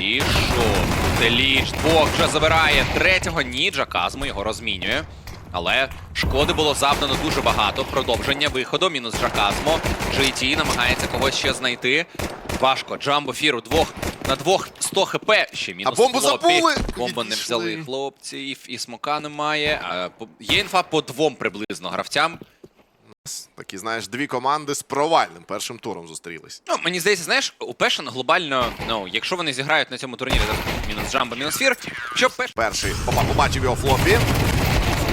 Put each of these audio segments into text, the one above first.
І що? Деліч двох вже забирає третього. Ні, Джаказмо його розмінює. Але шкоди було завдано дуже багато. Продовження виходу. Мінус Джаказмо. GT намагається когось ще знайти. Важко. Джамбо Фіру двох на двох 100 хп. Ще мінус А бомбу Флопі. забули! Бомбу не взяли хлопці. І, і смока немає. Є інфа по двом приблизно гравцям. Такі, знаєш, дві команди з провальним першим туром зустрілись. Ну, мені здається, знаєш, у Пешен глобально, ну, якщо вони зіграють на цьому турнірі так, мінус Джамбо, мінус Фір, що Пеш Перший попа побачив його флопі.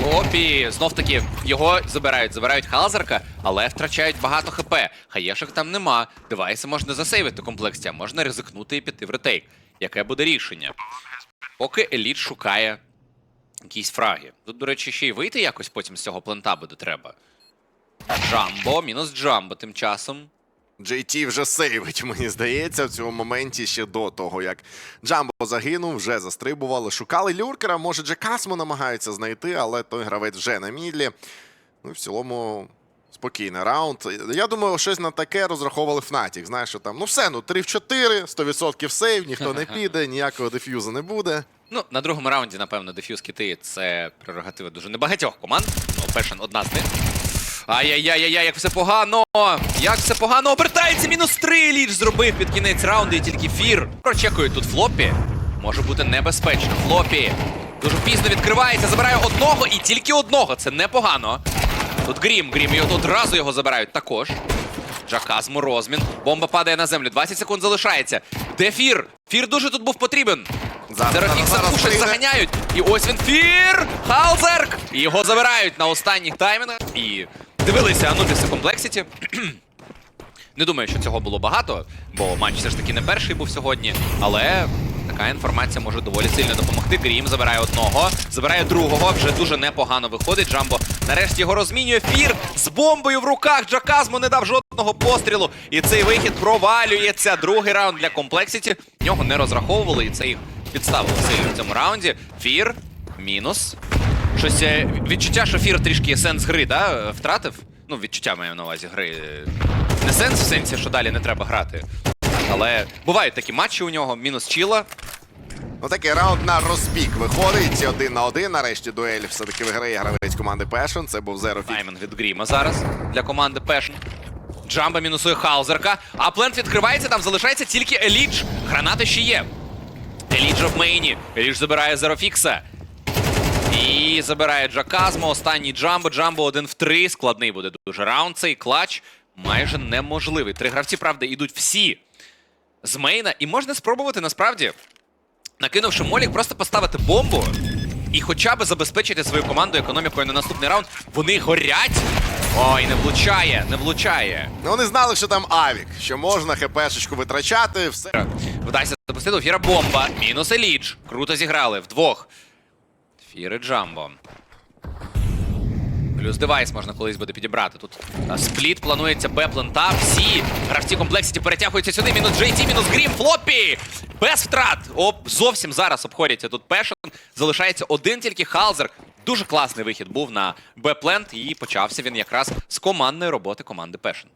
Флопі, знов таки його забирають, забирають Халзерка, але втрачають багато хп. Хаєшок там нема. Девайси можна засейвити в комплекті, а можна ризикнути і піти в ретейк. Яке буде рішення? Поки еліт шукає якісь фраги. Тут, до речі, ще й вийти якось потім з цього плента буде треба. Джамбо, мінус Джамбо тим часом. JT вже сейвить, мені здається, в цьому моменті ще до того, як Джамбо загинув, вже застрибували. Шукали люркера, може Джекасмо намагаються знайти, але той гравець вже на мідлі. Ну в цілому спокійний раунд. Я думаю, щось на таке розраховували Fnatic. Знаєш, що там, ну все, ну 3 в 4, 100% сейв, ніхто не піде, ніякого деф'юзу не буде. Ну, на другому раунді, напевно, дефюз кіти це прерогатива дуже небагатьох команд. Ну, Пешен одна з них. Ай-яй-яй-яй, як все погано! Як все погано обертається! Мінус 3 ліч зробив під кінець раунду і тільки фір. Прочекують тут флопі. Може бути небезпечно. Флопі. Дуже пізно відкривається, забирає одного і тільки одного. Це непогано. Тут Грім, Грім його одразу його забирають також. Джаказму розмін. Бомба падає на землю. 20 секунд залишається. Де фір? Фір дуже тут був потрібен. Зерафікса пушать, заганяють. І ось він фір! Халзерк! І його забирають на останніх таймінгах. І дивилися Анубіс Комплексіті. Не думаю, що цього було багато, бо матч все ж таки не перший був сьогодні. Але така інформація може доволі сильно допомогти. Грім забирає одного, забирає другого. Вже дуже непогано виходить. Джамбо нарешті його розмінює. Фір з бомбою в руках. Джаказмо не дав жодного пострілу. І цей вихід провалюється. Другий раунд для комплексіті. Нього не розраховували, і це їх підставило сильно в цьому раунді. Фір мінус. Щось е, відчуття, що Фір трішки сенс гри, да, втратив. Ну, відчуття маю на увазі гри. Не сенс в сенсі, що далі не треба грати. Але бувають такі матчі у нього, мінус чіла. Ну такий раунд на розбіг виходить. Один на один. Нарешті дуель все-таки виграє гравець команди Passion. Це був Zero Fix. Таймінг від Гріма зараз для команди Пешн. Джамба мінусує Хаузерка. А плент відкривається, там залишається тільки Елідж. Гранати ще є. Елідж в мейні. Елідж забирає Зерофікса. І забирає Джаказмо. Останній Джамбо. Джамбо один в три. Складний буде дуже раунд. Цей клач майже неможливий. Три гравці, правда, ідуть всі з мейна. І можна спробувати насправді, накинувши молік, просто поставити бомбу і хоча б забезпечити свою команду економікою на наступний раунд. Вони горять. Ой, не влучає, не влучає. Ну вони знали, що там Авік, що можна хпшечку витрачати. Все. Вдасться запустити у Фіра бомба. Мінус Елідж. Круто зіграли вдвох. Фіри Джамбо. Плюс девайс можна колись буде підібрати. Тут спліт планується Б плента. Всі гравці комплексіті перетягуються сюди. Мінус JT, мінус Грім, Флоппі! Без втрат! Оп, зовсім зараз обходяться тут Пешен. Залишається один тільки Халзер. Дуже класний вихід був на Б-плент, і почався він якраз з командної роботи команди Пешен.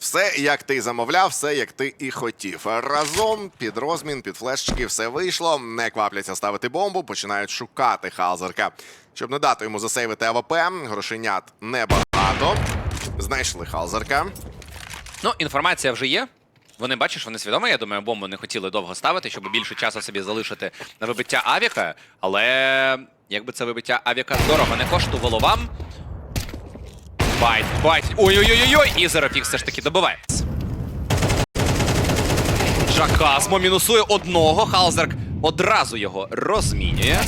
Все, як ти замовляв, все як ти і хотів. Разом під розмін, під флешечки, все вийшло. Не квапляться ставити бомбу, починають шукати Халзерка. Щоб не дати йому засейвити АВП, грошенят небагато. Знайшли Халзерка. Ну, інформація вже є. Вони бачиш, вони свідомі. Я думаю, бомбу не хотіли довго ставити, щоб більше часу собі залишити на вибиття авіка. Але якби це вибиття авіка дорого не коштувало вам. Байт, байт. Ой-ой-ой-ой! І Зерофікс все ж таки добивається. Джакасмо мінусує одного. Халзерк одразу його розмінює.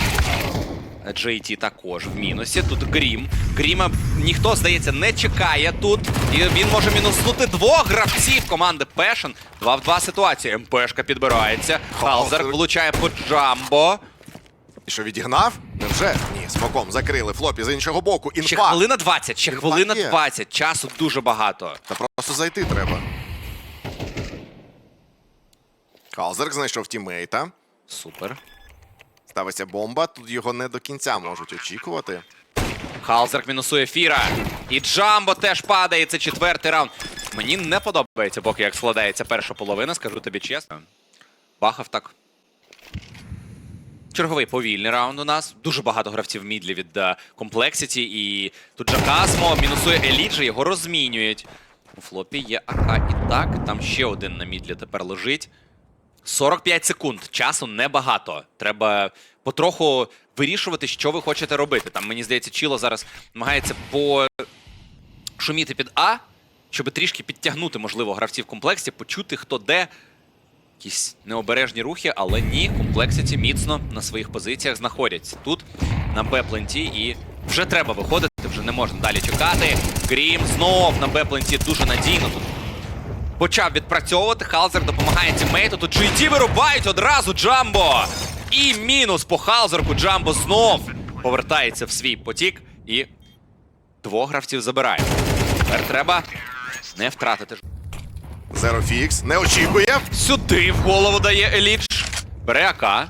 JT також в мінусі. Тут Грім. Гріма ніхто, здається, не чекає тут. І він може мінуснути двох гравців команди Пешен. Два в два ситуації. МПшка підбирається. Халзер влучає по Джамбо. Що відігнав? Невже? Ні, смоком закрили флопі з іншого боку. Ще хвилина 20, ще Інфа хвилина є. 20. Часу дуже багато. Та просто зайти треба. Халзерк знайшов тімейта. Супер. Ставиться бомба. Тут його не до кінця можуть очікувати. Халзерк мінусує Фіра. І Джамбо теж падає. Це четвертий раунд. Мені не подобається, поки як складається перша половина, скажу тобі чесно. Бахав так Черговий повільний раунд у нас. Дуже багато гравців мідлі від Complexity. І тут Джакасмо мінусує Еліджа, його розмінюють. У флопі є АК і так. Там ще один на мідлі тепер лежить. 45 секунд. Часу небагато. Треба потроху вирішувати, що ви хочете робити. Там, мені здається, Чіло зараз намагається пошуміти під А, щоб трішки підтягнути, можливо, гравців комплексі, почути, хто де. Якісь необережні рухи, але ні, комплексіті міцно на своїх позиціях знаходяться. Тут на Б-пленті і вже треба виходити, вже не можна далі чекати. Грім знов на Б-пленті дуже надійно тут почав відпрацьовувати. Халзер допомагає тіммейту. Тут GT вирубають одразу Джамбо. І мінус по Халзерку. Джамбо знов повертається в свій потік і двох гравців забирає. Тепер треба не втратити. Zero Fix не очікує. Сюди в голову дає Еліч. Бере АК.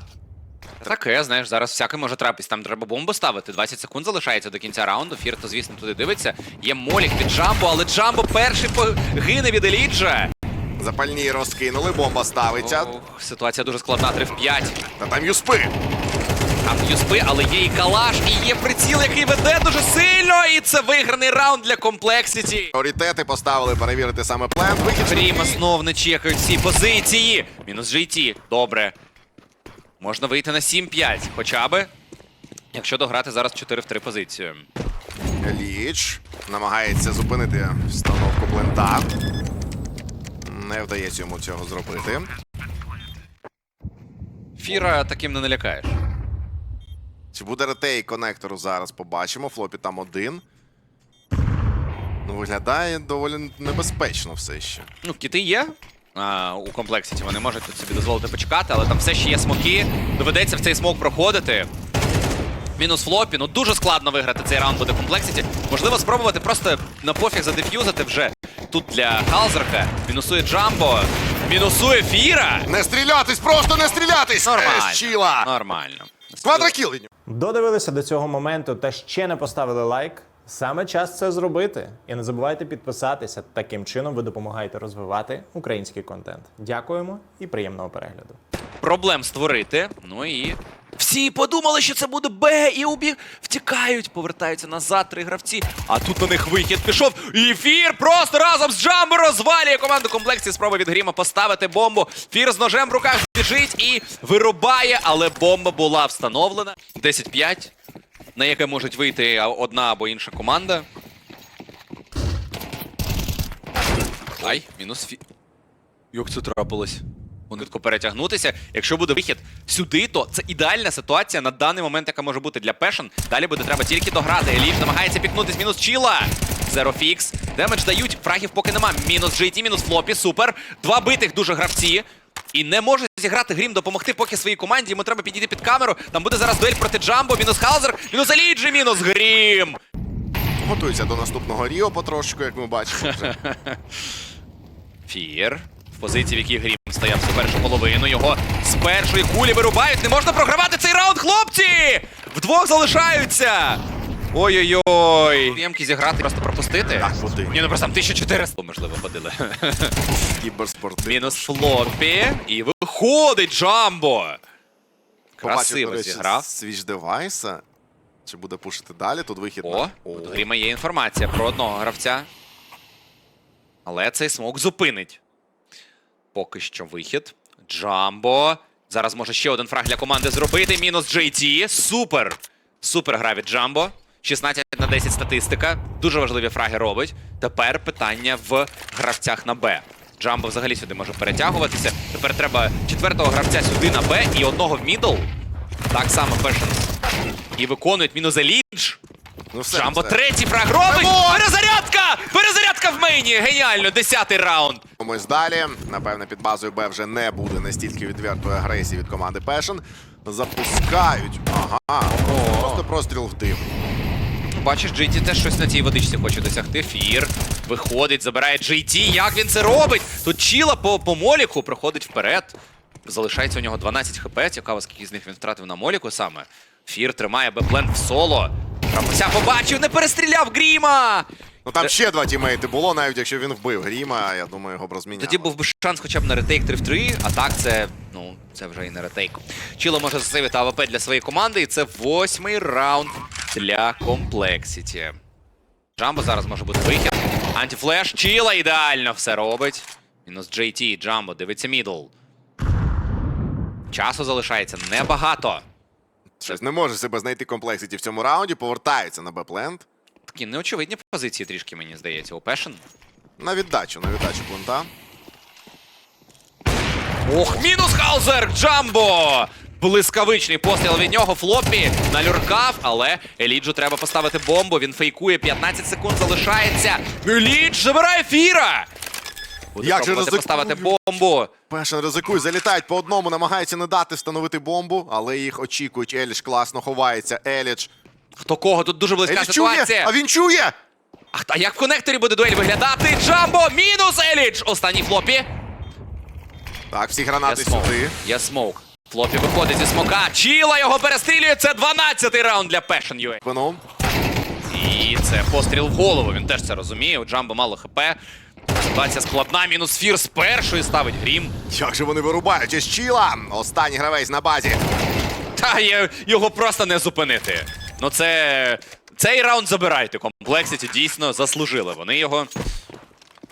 Таке, знаєш, зараз всяке може трапитись. Там треба бомбу ставити. 20 секунд залишається до кінця раунду. Фірто, звісно, туди дивиться. Є молік від Джамбо, але Джамбо перший погине від Еліджа. Запальні розкинули, бомба ставиться. Ох, ситуація дуже складна, 3 в 5. Та там юспи. Там юспи, але є і калаш, і є приціл, який веде дуже сильно. І це виграний раунд для комплексіті. Пріоритети поставили перевірити саме плент. Вихід Гріма знов не чекають всі позиції. Мінус GT. Добре. Можна вийти на 7-5. Хоча би. Якщо дограти зараз 4 в 3 позицію. Ліч намагається зупинити встановку плента. Не вдається йому цього зробити. Фіра таким не налякаєш. Чи буде ретей конектору зараз побачимо. Флопі там один. Ну, виглядає доволі небезпечно все ще. Ну, кіти є. А, у комплексіті вони можуть тут собі дозволити почекати, але там все ще є смоки. Доведеться в цей смок проходити. Мінус флопі. Ну дуже складно виграти цей раунд буде комплексіті. Можливо, спробувати просто на пофіг задеф'юзити вже. Тут для Халзерка. Мінусує Джамбо. Мінусує Фіра. Не стрілятись, просто не стрілятись! Нормально. Е, Нормально. Квадрокіл! Додивилися до цього моменту та ще не поставили лайк. Саме час це зробити. І не забувайте підписатися. Таким чином ви допомагаєте розвивати український контент. Дякуємо і приємного перегляду. проблем створити. Ну і всі подумали, що це буде Б, і убіг втікають, повертаються назад три гравці. А тут на них вихід пішов. І Фір просто разом з Джамбо розвалює команду комплексі. Спроба від Гріма поставити бомбу. Фір з ножем в руках біжить і вирубає, але бомба була встановлена. 10-5, на яке можуть вийти одна або інша команда. Ай, мінус Фі. Як це трапилось? Монитко перетягнутися. Якщо буде вихід сюди, то це ідеальна ситуація на даний момент, яка може бути для Пешен. Далі буде треба тільки дограти. Еліф намагається пікнути з мінус Чіла. Fix. Демедж дають, фрагів поки нема. Мінус GT, мінус флопі, супер. Два битих дуже гравці. І не може зіграти Грім допомогти поки своїй команді. Йому треба підійти під камеру. Там буде зараз дуель проти Джамбо, мінус Хаузер, мінус Еліджі, мінус Грім. Готується до наступного Ріо потрошку, як ми бачимо. вже. Фір. Позиції, в якій Грім стояв всю першу половину. Його з першої кулі вирубають. Не можна програвати цей раунд, хлопці! Вдвох залишаються. Ой-ой-ой. Ємки зіграти, просто пропустити. Так, куди? Ні, ну просто там 1400, можливо, ходили. Кіберспортив. Мінус флопі. І виходить Джамбо. Побачив, Красиво до речі, зіграв. свіч девайса. Чи буде пушити далі? Тут вихід О, на... у Гріма є інформація про одного гравця. Але цей смок зупинить. Поки що вихід. Джамбо. Зараз може ще один фраг для команди зробити. Мінус JT. Супер! Супер гра від Джамбо. 16 на 10 статистика. Дуже важливі фраги робить. Тепер питання в гравцях на Б. Джамбо взагалі сюди може перетягуватися. Тепер треба четвертого гравця сюди на Б і одного в мідл. Так само Пешенс. І виконують мінус Елідж. Ну все, Джамбо все. третій фраг робить! Перезарядка! Перезарядка в мейні! Геніально! Десятий раунд. Рухаємось далі. Напевне, під базою Б вже не буде настільки відвертої агресії від команди Passion. Запускають. Ага. Просто простріл в дим. Бачиш, GT теж щось на цій водичці хоче досягти. Фір виходить, забирає GT. Як він це робить? Тут Чіла по, по моліку проходить вперед. Залишається у нього 12 хп. Цікаво, скільки з них він втратив на моліку саме. Фір тримає Беплен в соло. Рамося побачив, не перестріляв Гріма! Ну там ще два тімейти було, навіть якщо він вбив Гріма, я думаю, його б розміняли. Тоді був би шанс хоча б на ретейк 3 в 3, а так це, ну, Це вже і не ретейк. Чіло може засейвити АВП для своєї команди, і це восьмий раунд для комплексіті. Джамбо зараз може бути вихід. Антифлеш. Чіла ідеально все робить. Мінус JT, Джамбо, дивиться мідл. Часу залишається небагато. Щось не може себе знайти комплексіті в цьому раунді, повертається на Бепленд. Такі неочевидні позиції трішки, мені здається, у Passion. На віддачу, на віддачу плента. Ох, мінус Хаузер! Джамбо! Блискавичний постріл від нього. Флоппі налюркав, але Еліджу треба поставити бомбу. Він фейкує. 15 секунд залишається. Елідж забирає фіра! Буде Як же ризикують. поставити бомбу. Пешен ризикує, залітають по одному, намагаються не дати встановити бомбу, але їх очікують. Еліч класно ховається. Еліч. Хто кого? Тут дуже близька Еліч чує! ситуація. А він чує! А, а як в конекторі буде дуель виглядати? Джамбо! Мінус Елідж! Останній флопі. Так, всі Є гранати смоук. сюди. Є смоук. Флопі виходить зі смока. Чіла його перестрілює. Це 12-й раунд для Passion UA. Спину. І це постріл в голову. Він теж це розуміє. У Джамбо мало хп. Ситуація складна. Мінус фір з першої ставить грім. Як же вони вирубають із Чіла? Останній гравець на базі. Та є, його просто не зупинити. Ну це. Цей раунд забирайте. Комплексіті дійсно заслужили. Вони його.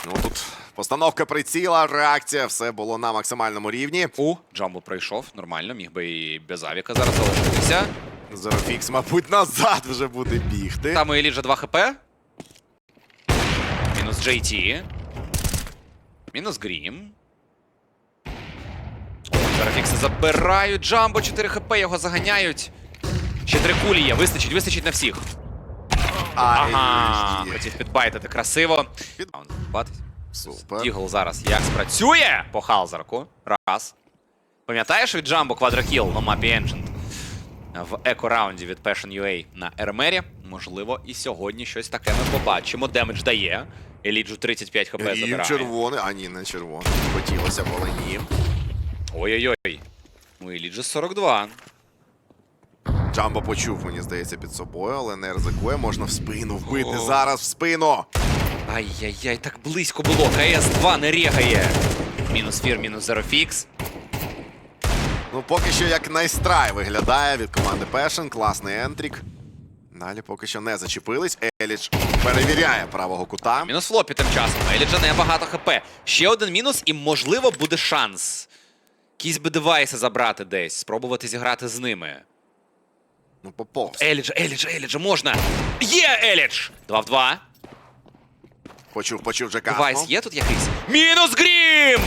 Ну тут постановка приціла, реакція, все було на максимальному рівні. У, Джамбо пройшов. Нормально, міг би і без авіка зараз залишитися. Зерофікс, мабуть, назад вже буде бігти. Там у Еліджа 2 хп. Мінус JT. Мінус Грім. Зарафікси забирають. Джамбо 4 хп, його заганяють. Ще три кулі є, вистачить, вистачить на всіх. Ага, хотів підбайтити красиво. Супер. Дігл зараз як спрацює по халзерку. Раз. Пам'ятаєш від Джамбо квадрокіл на мапі Ancient? В еко-раунді від Passion UA на Ермері. Можливо, і сьогодні щось таке ми побачимо. Демедж дає. Еліджу 35 хп забирає. червоний. А ні, не червоний. Хотілося б, але ні. Ой-ой-ой. У Еліджу 42. Джамбо почув, мені здається, під собою, але не ризикує. Можна в спину вбити. О. Зараз в спину. Ай-яй-яй, так близько було. КС-2 не регає. Мінус фір, мінус зерофікс. Ну, поки що як найстрай виглядає від команди Passion. Класний ентрік. Далі поки що не зачепились. Еліч перевіряє правого кута. Мінус флопі тим часом. Еліджа небагато хп. Ще один мінус, і можливо буде шанс. Якісь би девайси забрати десь, спробувати зіграти з ними. Ну, поповз. Еліджа, Еліджа, Еліджа, можна! Є Елідж! 2 в 2. Почув, почув Джека. Девайс є тут якийсь? Мінус Грім!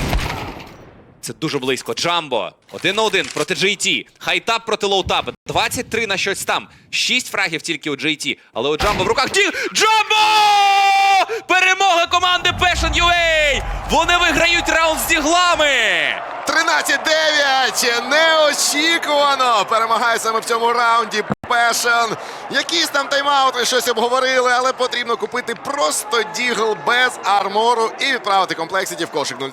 Це дуже близько. Джамбо. Один на один проти JT. Хайтап проти лоутап. 23 на щось там. 6 фрагів тільки у JT. Але у Джамбо в руках. Ді... Джамбо! Перемога команди Passion UA! Вони виграють раунд з діглами! 13-9! Неочікувано! Перемагає саме в цьому раунді Passion. Якісь там тайм-аути щось обговорили, але потрібно купити просто дігл без армору і відправити комплексіті в кошик 0-2.